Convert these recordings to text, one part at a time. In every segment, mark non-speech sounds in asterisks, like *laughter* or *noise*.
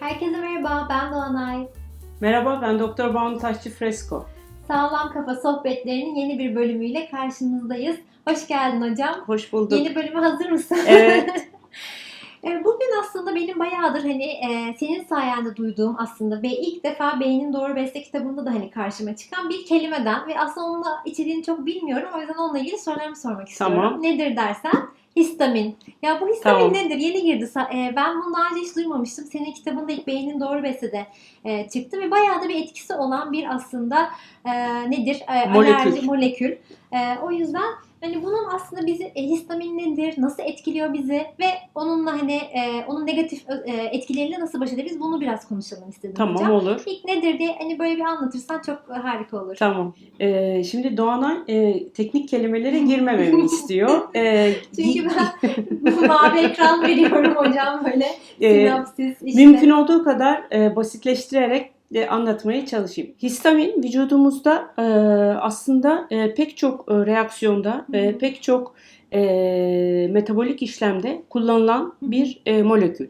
Herkese merhaba, ben Doğanay. Merhaba ben Doktor Banu Taşçı Fresko. Sağlam Kafa Sohbetlerinin yeni bir bölümüyle karşınızdayız. Hoş geldin hocam. Hoş bulduk. Yeni bölüme hazır mısın? Evet. *laughs* E, Bugün aslında benim bayağıdır hani e, senin sayende duyduğum aslında ve ilk defa Beynin Doğru Beste kitabında da hani karşıma çıkan bir kelimeden ve aslında onun da içeriğini çok bilmiyorum. O yüzden onunla ilgili sorularımı sormak istiyorum. Tamam. Nedir dersen histamin. Ya bu histamin Tamam. nedir? Yeni girdi. Sa- e, ben bunu daha önce hiç duymamıştım. Senin kitabında ilk Beynin Doğru Beste'de e, çıktı ve bayağı da bir etkisi olan bir aslında e, nedir? E, Molekül. Alerji, molekül. E, o yüzden Hani bunun aslında bizi e, histamin nedir, nasıl etkiliyor bizi ve onunla hani e, onun negatif e, etkileriyle nasıl baş ederiz bunu biraz konuşalım istedim tamam hocam. olur. İlk nedir diye hani böyle bir anlatırsan çok e, harika olur. Tamam. Ee, şimdi Doğanay e, teknik kelimelere *laughs* girmememi istiyor. Ee, *laughs* Çünkü ben mavi ekran veriyorum hocam böyle *laughs* e, sinapsis işte. mümkün olduğu kadar e, basitleştirerek e, anlatmaya çalışayım. Histamin vücudumuzda e, aslında e, pek çok e, reaksiyonda, e, pek çok e, metabolik işlemde kullanılan bir e, molekül.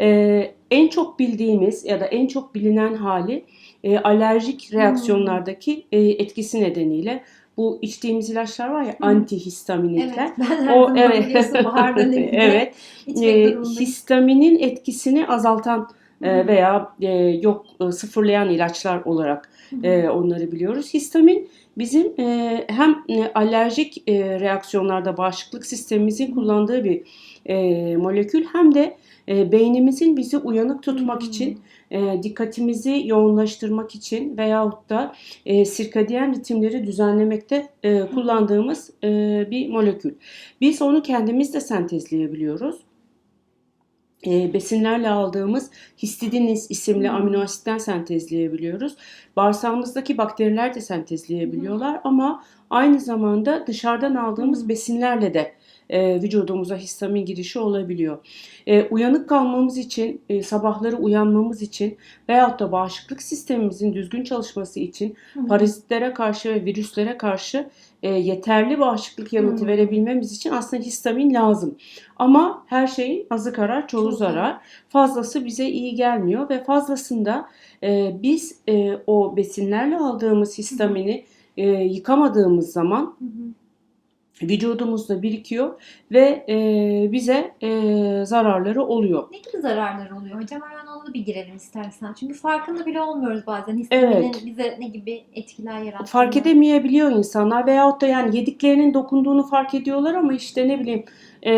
Ee, en çok bildiğimiz ya da en çok bilinen hali e, alerjik reaksiyonlardaki e, etkisi nedeniyle bu içtiğimiz ilaçlar var ya Hı. antihistaminikler. Evet, ben O evet. biliyorsun bahar döneminde *laughs* evet. E, histaminin etkisini azaltan e, veya e, yok e, sıfırlayan ilaçlar olarak e, onları biliyoruz. Histamin bizim e, hem e, alerjik e, reaksiyonlarda bağışıklık sistemimizin kullandığı bir e, molekül hem de e, beynimizin bizi uyanık tutmak Hmm. için, e, dikkatimizi yoğunlaştırmak için veyahut da e, sirkadiyen ritimleri düzenlemekte e, kullandığımız e, bir molekül. Biz onu kendimiz de sentezleyebiliyoruz. E, besinlerle aldığımız histidiniz isimli amino asitten sentezleyebiliyoruz. Bağırsağımızdaki bakteriler de sentezleyebiliyorlar ama aynı zamanda dışarıdan aldığımız Hmm. besinlerle de e, vücudumuza histamin girişi olabiliyor. E, uyanık kalmamız için, e, sabahları uyanmamız için veyahut da bağışıklık sistemimizin düzgün çalışması için Hı hı. parazitlere karşı ve virüslere karşı e, yeterli bağışıklık yanıtı Hmm. verebilmemiz için aslında histamin lazım. Ama her şeyin azı karar, çoğu Çoğu zarar. Fazlası bize iyi gelmiyor ve fazlasında e, biz e, o besinlerle aldığımız histamini e, yıkamadığımız zaman vücudumuzda birikiyor ve e, bize e, zararları oluyor. Ne gibi zararlar oluyor hocam? Da bir girelim istersen. Çünkü farkında bile olmuyoruz bazen histaminin Evet. bize ne gibi etkiler yarattığını. Fark edemeyebiliyor insanlar veyahut da yani yediklerinin dokunduğunu fark ediyorlar ama işte ne bileyim e,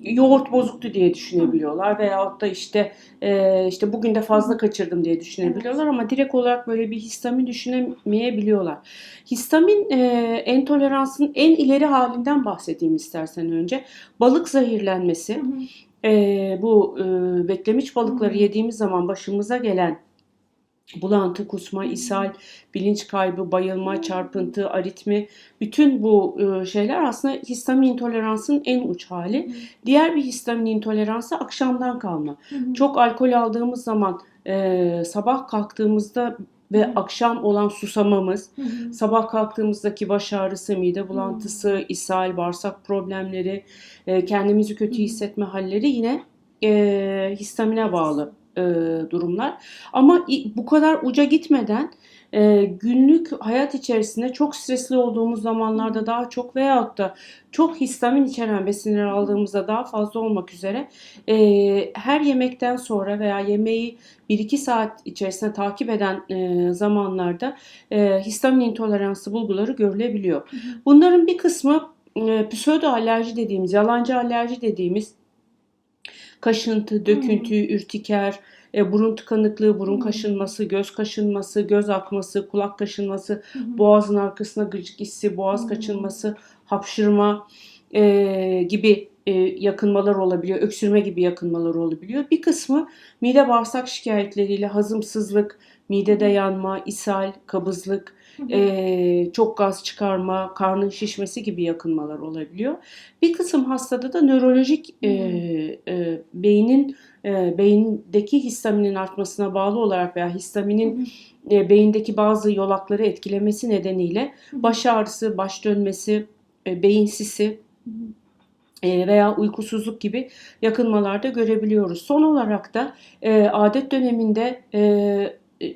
yoğurt bozuktu diye düşünebiliyorlar veyahut da işte e, işte bugün de fazla kaçırdım diye düşünebiliyorlar ama direkt olarak böyle bir histamin düşünemeyebiliyorlar. Histamin e, entoleransın en ileri halinden bahsedeyim istersen önce. Balık zehirlenmesi. Hı hı. Ee, bu e, beklemiş balıkları yediğimiz zaman başımıza gelen bulantı, kusma, ishal, bilinç kaybı, bayılma, çarpıntı, aritmi bütün bu e, şeyler aslında histamin intoleransının en uç hali. Diğer bir histamin intoleransı akşamdan kalma. Hı hı. Çok alkol aldığımız zaman e, sabah kalktığımızda ve akşam olan susamamız. Sabah kalktığımızdaki baş ağrısı, mide bulantısı, ishal, bağırsak problemleri, e, kendimizi kötü hissetme halleri yine e, histamine bağlı e, durumlar. Ama bu kadar uca gitmeden e, günlük hayat içerisinde çok stresli olduğumuz zamanlarda daha çok veyahut da çok histamin içeren besinler aldığımızda daha fazla olmak üzere e, her yemekten sonra veya yemeği 1-2 saat içerisinde takip eden e, zamanlarda e, histamin intoleransı bulguları görülebiliyor. Bunların bir kısmı e, pseudo alerji dediğimiz, yalancı alerji dediğimiz kaşıntı, döküntü, ürtiker, e, burun tıkanıklığı, burun kaşınması, göz kaşınması, göz akması, kulak kaşınması, boğazın arkasına gıcık hissi, boğaz kaçınması, hapşırma e, gibi e, yakınmalar olabiliyor, öksürme gibi yakınmalar olabiliyor. Bir kısmı mide bağırsak şikayetleriyle hazımsızlık, midede yanma, ishal, kabızlık. E, çok gaz çıkarma, karnın şişmesi gibi yakınmalar olabiliyor. Bir kısım hastada da nörolojik e, e, beynin e, beyindeki histaminin artmasına bağlı olarak veya histaminin e, beyindeki bazı yolakları etkilemesi nedeniyle baş ağrısı, baş dönmesi, e, beyin sisi veya uykusuzluk gibi yakınmalarda görebiliyoruz. Son olarak da e, adet döneminde e, e,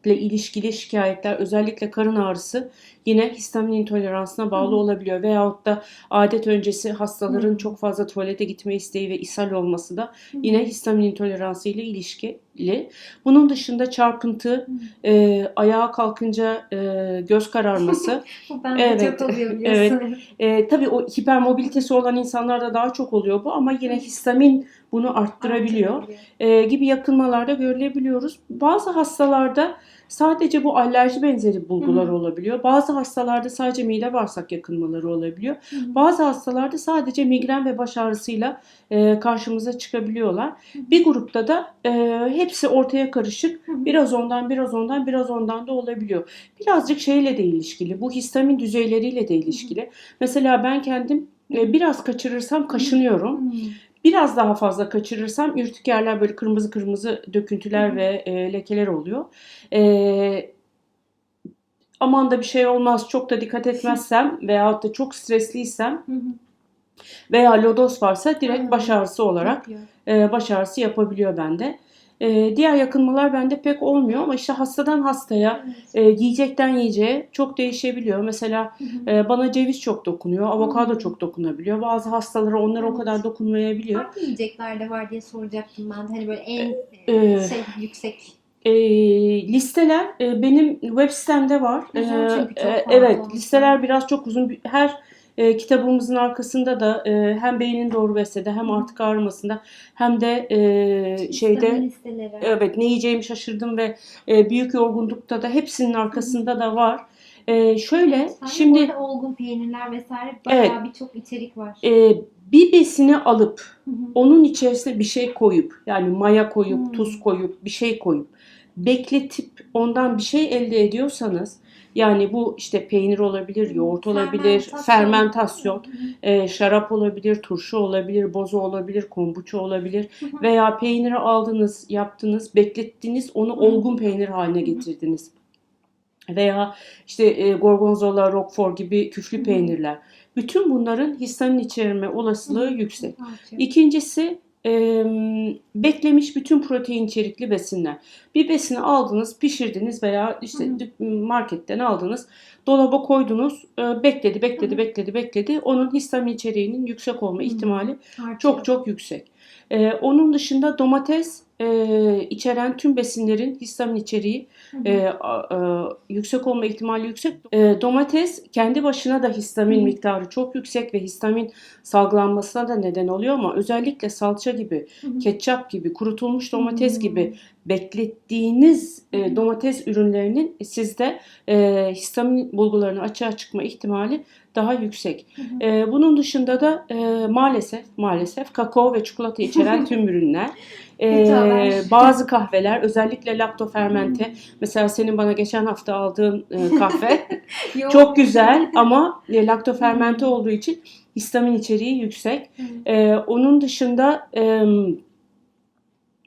adetle ilişkili şikayetler özellikle karın ağrısı yine histamin intoleransına bağlı Hı. olabiliyor. Veyahut da adet öncesi hastaların Hı. çok fazla tuvalete gitme isteği ve ishal olması da yine histamin intoleransı ile ilişkili. Bunun dışında çarpıntı, e, ayağa kalkınca e, göz kararması, *laughs* Bu bende Evet, çok oluyor biliyorsun. *laughs* e, tabii o hipermobilitesi olan insanlarda daha çok oluyor bu ama yine histamin bunu arttırabiliyor e, gibi yakınmalarda görülebiliyoruz. Bazı hastalarda sadece bu alerji benzeri bulgular Hı hı. olabiliyor. Bazı hastalarda sadece mide bağırsak yakınmaları olabiliyor. Hı hı. Bazı hastalarda sadece migren ve baş ağrısıyla e, karşımıza çıkabiliyorlar. Bir grupta da e, hepsi ortaya karışık. Hı hı. Biraz ondan, biraz ondan, biraz ondan da olabiliyor. Birazcık şeyle de ilişkili. Bu histamin düzeyleriyle de ilişkili. Mesela ben kendim e, biraz kaçırırsam kaşınıyorum. Biraz daha fazla kaçırırsam ürtikerler böyle kırmızı kırmızı döküntüler Hı ve e, lekeler oluyor. E, aman da bir şey olmaz çok da dikkat etmezsem *laughs* veyahut da çok stresliysem Hı veya lodos varsa direkt baş ağrısı olarak e, baş ağrısı yapabiliyor bende. E, diğer yakınmalar bende pek olmuyor ama işte hastadan hastaya, Evet. e, yiyecekten yiyeceğe çok değişebiliyor. Mesela Hı hı. e, bana ceviz çok dokunuyor, avokado Hı. çok dokunabiliyor. Bazı hastalara onlar o Evet. kadar dokunmayabiliyor. Hangi yiyeceklerde var diye soracaktım ben. Hani böyle en Ee, e, şey yüksek. E, listeler e, benim web sitemde var. Uzun E, çünkü çok e, evet, listeler biraz çok uzun. Her e, kitabımızın arkasında da e, hem beynin doğru beslede hem Hı. artık ağrımasında hem de e, şeyde. Evet ne yiyeceğimi şaşırdım ve e, büyük yorgunlukta da hepsinin arkasında da var. E, şöyle de şimdi olgun peynirler vesaire bayağı birçok içerik var. e, bir besini alıp Hı hı. onun içerisine bir şey koyup yani maya koyup Hmm. tuz koyup bir şey koyup bekletip ondan bir şey elde ediyorsanız yani bu işte peynir olabilir, yoğurt olabilir, Fermentasyon. e, şarap olabilir, turşu olabilir, boza olabilir, kombuça olabilir veya peyniri aldınız, yaptınız, beklettiniz, onu olgun peynir haline getirdiniz. Veya işte e, gorgonzola, roquefort gibi küflü peynirler. Bütün bunların histamin içerme olasılığı yüksek. İkincisi e, beklemiş bütün protein içerikli besinler. Bir besini aldınız, pişirdiniz veya işte Hı hı. dük- marketten aldınız, dolaba koydunuz, e, bekledi, bekledi, Hı hı. bekledi, bekledi. Onun histamin içeriğinin yüksek olma Hı. ihtimali Artıyor. çok çok yüksek. Ee, onun dışında domates e, içeren tüm besinlerin histamin içeriği Hı hı. e, a- a- yüksek olma ihtimali yüksek. E, domates kendi başına da histamin Hı. miktarı çok yüksek ve histamin salgılanmasına da neden oluyor ama özellikle salça gibi, Hı hı. ketçap gibi, kurutulmuş domates Hmm. gibi beklettiğiniz Hı e, hı. domates ürünlerinin sizde e, histamin bulgularının açığa çıkma ihtimali daha yüksek. Hı hı. Ee, bunun dışında da e, maalesef maalesef kakao ve çikolata içeren *laughs* tüm ürünler. Haber. bazı kahveler özellikle laktofermente mesela senin bana geçen hafta aldığın e, kahve *laughs* çok güzel *laughs* ama e, laktofermente olduğu için histamin içeriği yüksek. Hı. Ee, onun dışında e,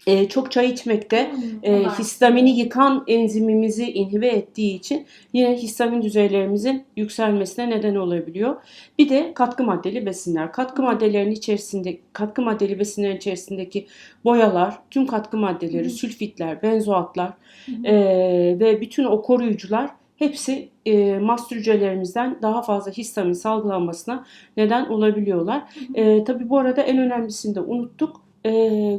e, çok çay içmekte Hı, e, histamini yıkan enzimimizi inhibe ettiği için yine histamin düzeylerimizin yükselmesine neden olabiliyor. Bir de katkı maddeli besinler. Katkı maddelerin içerisinde katkı maddeli besinlerin içerisindeki boyalar, tüm katkı maddeleri, Hı. sülfitler, benzoatlar Hı e, ve bütün o koruyucular hepsi e, mast hücrelerimizden daha fazla histamin salgılanmasına neden olabiliyorlar. E, tabii bu arada en önemlisini de unuttuk. E,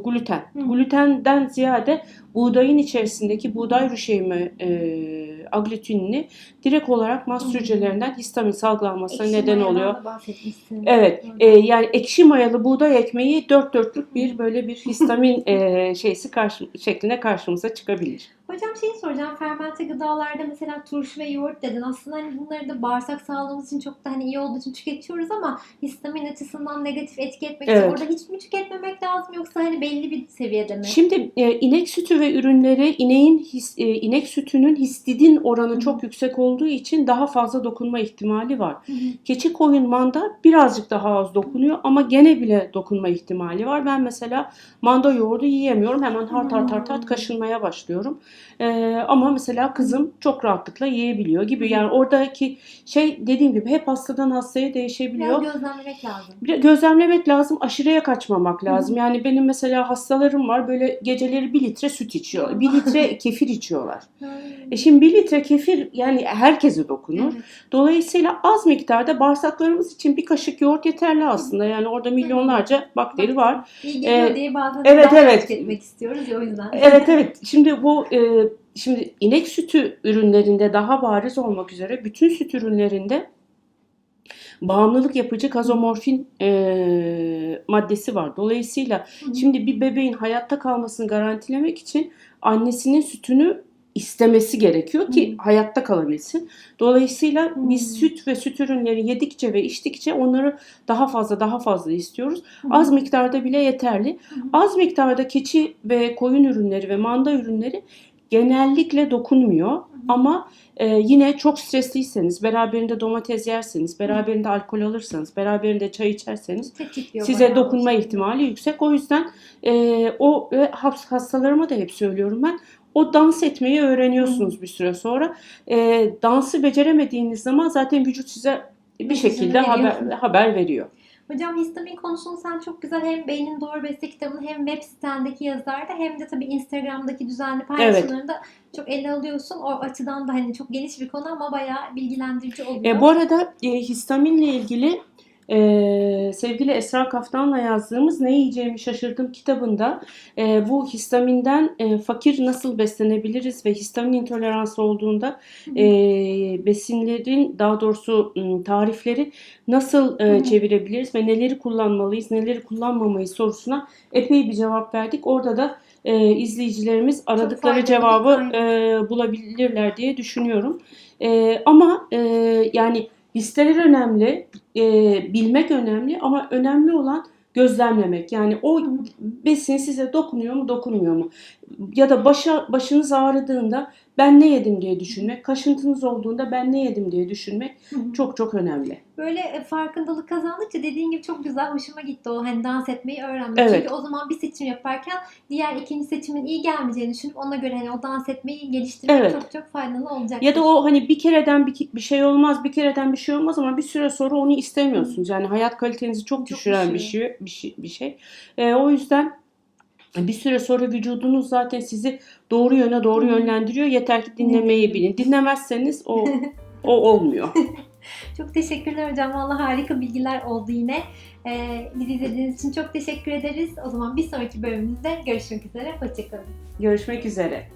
gluten. Hı. Glutenden ziyade buğdayın içerisindeki buğday rüşeyimi e, aglutinini direkt olarak mast Hı. hücrelerinden histamin salgılanmasına Ekşi neden oluyor. Evet, e, yani ekşi mayalı buğday ekmeği dört dörtlük bir böyle bir histamin e, şeysi karşı, şeklinde karşımıza çıkabilir. Hocam şey soracağım. Fermente gıdalarda mesela turşu ve yoğurt dedin. Aslında hani bunları da bağırsak sağlığımız için çok da hani iyi olduğu için tüketiyoruz ama histamin açısından negatif etki etmek için Evet. orada hiç mi tüketmemek lazım yoksa hani belli bir seviyede mi? Şimdi e, inek sütü ve ürünleri ineğin his- e, inek sütünün histidin oranı Hı çok yüksek olduğu için daha fazla dokunma ihtimali var. Hı. Keçi koyun manda birazcık daha az dokunuyor ama gene bile dokunma ihtimali var. Ben mesela manda yoğurdu yiyemiyorum. Hemen hart hart hart hart kaşınmaya başlıyorum. Ee, ama mesela kızım çok rahatlıkla yiyebiliyor gibi. Yani oradaki şey dediğim gibi hep hastadan hastaya değişebiliyor. Biraz gözlemlemek lazım. Bir de gözlemlemek lazım, aşırıya kaçmamak lazım. Yani benim mesela hastalarım var böyle geceleri bir litre süt içiyor, bir litre *laughs* kefir içiyorlar. E şimdi bir litre kefir yani herkese dokunur. Dolayısıyla az miktarda bağırsaklarımız için bir kaşık yoğurt yeterli aslında. Yani orada milyonlarca bakteri var. İyi geliyor Ee, diye bazen evet, evet. tüketmek istiyoruz ya o yüzden. Evet evet. Şimdi bu e, şimdi inek sütü ürünlerinde daha bariz olmak üzere bütün süt ürünlerinde bağımlılık yapıcı kazomorfin e, maddesi var. Dolayısıyla Hı. şimdi bir bebeğin hayatta kalmasını garantilemek için annesinin sütünü istemesi gerekiyor ki Hı. hayatta kalabilsin. Dolayısıyla Hı. biz süt ve süt ürünleri yedikçe ve içtikçe onları daha fazla daha fazla istiyoruz. Hı. Az miktarda bile yeterli. Hı hı. Az miktarda keçi ve koyun ürünleri ve manda ürünleri genellikle dokunmuyor. Ama e, yine çok stresliyseniz, beraberinde domates yerseniz, beraberinde alkol alırsanız, beraberinde çay içerseniz Tetikliyor size bayağı. dokunma ihtimali yüksek. O yüzden e, o has- hastalarıma da hep söylüyorum ben. O dans etmeyi öğreniyorsunuz bir süre sonra. E, dansı beceremediğiniz zaman zaten vücut size bir şekilde haber, haber veriyor. Hocam histamin konusunu sen çok güzel hem Beynin Doğru Besle kitabını hem web sitendeki yazılarda hem de tabii Instagram'daki düzenli paylaşımlarında çok ele alıyorsun. O açıdan da hani çok geniş bir konu ama bayağı bilgilendirici oluyor. E, bu arada e, histaminle ilgili e, sevgili Esra Kaftan'la yazdığımız Ne Yiyeceğimi Şaşırdım kitabında e, bu histaminden e, fakir nasıl beslenebiliriz ve histamin intoleransı olduğunda e, besinlerin daha doğrusu tarifleri nasıl e, çevirebiliriz ve neleri kullanmalıyız, neleri kullanmamayız sorusuna epey bir cevap verdik. Orada da e, izleyicilerimiz aradıkları cevabı e, bulabilirler diye düşünüyorum. E, ama e, yani listeler önemli, e, bilmek önemli ama önemli olan gözlemlemek. Yani o besin size dokunuyor mu, dokunmuyor mu? Ya da başa, başınız ağrıdığında ben ne yedim diye düşünmek, kaşıntınız olduğunda ben ne yedim diye düşünmek Hı hı. çok çok önemli. Böyle e, farkındalık kazandıkça dediğin gibi çok güzel hoşuma gitti o hani dans etmeyi öğrenmek. Evet. Çünkü o zaman bir seçim yaparken diğer ikinci seçimin iyi gelmeyeceğini düşünüp ona göre hani o dans etmeyi geliştirmek Evet. çok çok faydalı olacak. Ya da o hani bir kereden bir, bir şey olmaz, bir kereden bir şey olmaz ama bir süre sonra onu istemiyorsunuz. Yani hayat kalitenizi çok Çok düşüren bir düşürüyor. şey, bir şey, bir şey. E, o yüzden bir süre sonra vücudunuz zaten sizi doğru yöne doğru yönlendiriyor. Yeter ki dinlemeyi bilin. Dinlemezseniz o *laughs* o olmuyor. *laughs* Çok teşekkürler hocam. Vallahi harika bilgiler oldu yine. Ee, bizi izlediğiniz için çok teşekkür ederiz. O zaman bir sonraki bölümümüzde görüşmek üzere. Hoşçakalın. Görüşmek üzere.